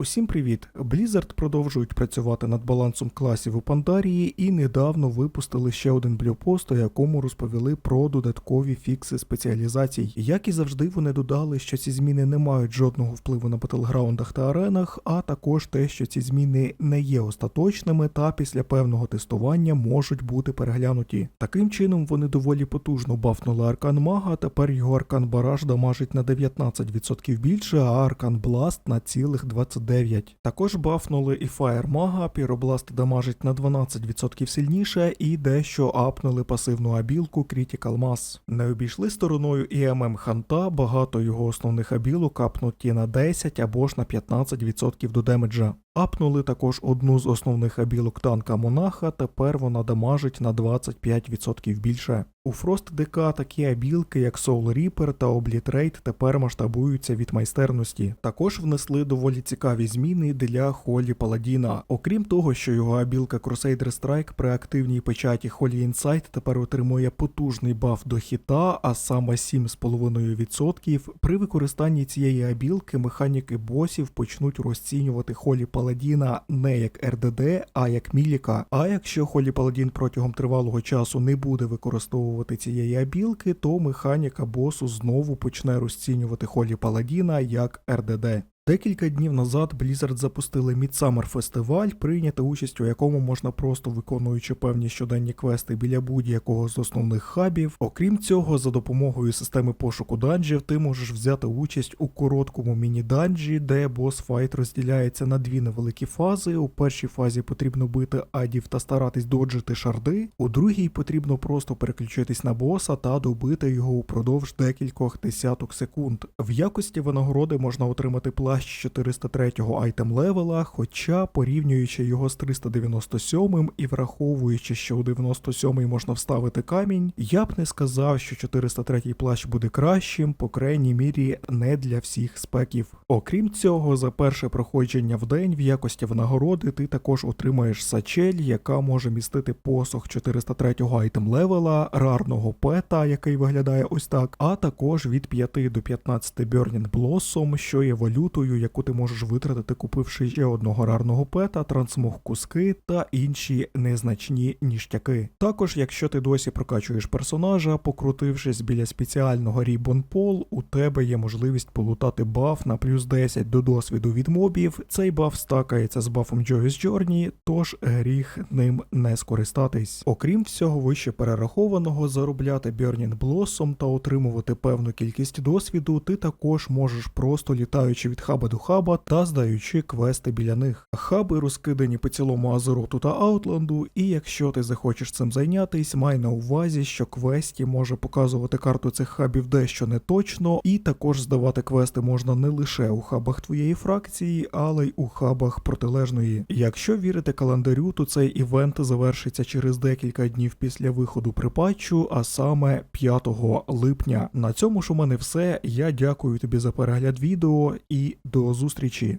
Усім привіт! Blizzard продовжують працювати над балансом класів у Пандарії і недавно випустили ще один блюпост, у якому розповіли про додаткові фікси спеціалізацій. Як і завжди, вони додали, що ці зміни не мають жодного впливу на батлграундах та аренах, а також те, що ці зміни не є остаточними та після певного тестування можуть бути переглянуті. Таким чином вони доволі потужно бафнули Аркан Мага, тепер його Аркан Бараж дамажить на 19% більше, а Аркан Бласт на цілих 29%. Також бафнули і Fire Мага, Піробласт дамажить на 12% сильніше і дещо апнули пасивну абілку Critical Mass. Не обійшли стороною і ММ Ханта, багато його основних абілок апнуті на 10 або ж на 15% до демеджа. Апнули також одну з основних абілок танка Монаха, тепер вона дамажить на 25% більше. У Фрост ДК такі абілки, як Soul Reaper та Obliterate тепер масштабуються від майстерності. Також внесли доволі цікаві зміни для Холі Паладіна. Окрім того, що його абілка Crusader Strike при активній печаті Holy Insight тепер отримує потужний баф до хіта, а саме 7,5%. При використанні цієї абілки механіки босів почнуть розцінювати Холі Паладіна не як РДД, а як Міліка. А якщо Холі Паладін протягом тривалого часу не буде використовувати цієї абілки, то механіка босу знову почне розцінювати Холі Паладіна як РДД. Декілька днів назад Blizzard запустили Midsummer фестиваль, прийняти участь у якому можна просто виконуючи певні щоденні квести біля будь-якого з основних хабів. Окрім цього, за допомогою системи пошуку данжів ти можеш взяти участь у короткому міні-данжі, де бос-файт розділяється на дві невеликі фази. У першій фазі потрібно бити адів та старатись доджити шарди. У другій потрібно просто переключитись на боса та добити його упродовж декількох десяток секунд. В якості винагороди можна отримати плащ 403-го айтем левела, хоча порівнюючи його з 397-м і враховуючи, що у 97-й можна вставити камінь, я б не сказав, що 403-й плащ буде кращим, по крайній мірі не для всіх спеків. Окрім цього, за перше проходження в день в якості винагороди ти також отримаєш сачель, яка може містити посох 403-го айтем левела, рарного пета, який виглядає ось так, а також від 5 до 15 Burning Blossom, що є валютою, яку ти можеш витратити, купивши ще одного рарного пета, трансмог куски та інші незначні ніштяки. Також, якщо ти досі прокачуєш персонажа, покрутившись біля спеціального Ribbon Pole, у тебе є можливість полутати баф на плюс 10 до досвіду від мобів. Цей баф стакається з бафом Joyous Journey, тож гріх ним не скористатись. Окрім всього вище перерахованого, заробляти Burning Blossom та отримувати певну кількість досвіду, ти також можеш просто літаючи від хаба до хаба та здаючи квести біля них. Хаби розкидані по цілому Азероту та Аутланду, і якщо ти захочеш цим зайнятись, май на увазі, що квесті може показувати карту цих хабів дещо не точно, і також здавати квести можна не лише у хабах твоєї фракції, але й у хабах протилежної. Якщо вірити календарю, то цей івент завершиться через декілька днів після виходу припатчу, а саме 5 липня. На цьому ж у мене все. Я дякую тобі за перегляд відео і до зустрічі.